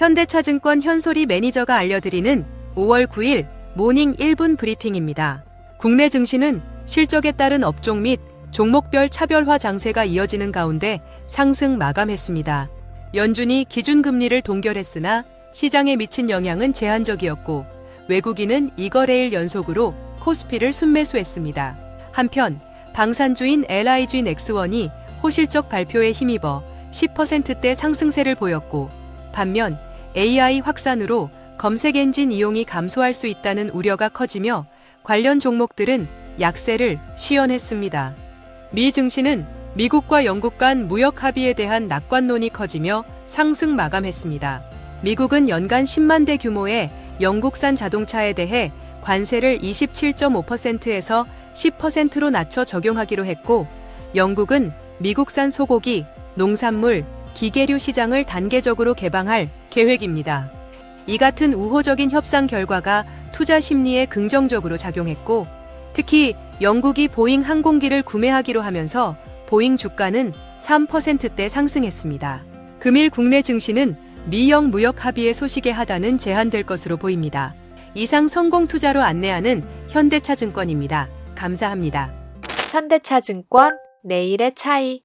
현대차증권 현소리 매니저가 알려드리는 5월 9일 모닝 1분 브리핑입니다. 국내 증시는 실적에 따른 업종 및 종목별 차별화 장세가 이어지는 가운데 상승 마감했습니다. 연준이 기준금리를 동결했으나 시장에 미친 영향은 제한적이었고 외국인은 이거래일 연속으로 코스피를 순매수했습니다. 한편 방산주인 LIG 넥스원이 호실적 발표에 힘입어 10%대 상승세를 보였고 반면 AI 확산으로 검색 엔진 이용이 감소할 수 있다는 우려가 커지며 관련 종목들은 약세를 시연했습니다. 미 증시는 미국과 영국 간 무역 합의에 대한 낙관론이 커지며 상승 마감했습니다. 미국은 연간 10만 대 규모의 영국산 자동차에 대해 관세를 27.5%에서 10%로 낮춰 적용하기로 했고, 영국은 미국산 소고기, 농산물, 기계류 시장을 단계적으로 개방할 계획입니다. 이 같은 우호적인 협상 결과가 투자 심리에 긍정적으로 작용했고, 특히 영국이 보잉 항공기를 구매하기로 하면서 보잉 주가는 3%대 상승했습니다. 금일 국내 증시는 미영 무역 합의의 소식에 하단은 제한될 것으로 보입니다. 이상 성공 투자로 안내하는 현대차증권입니다. 감사합니다. 현대차증권 내일의 차이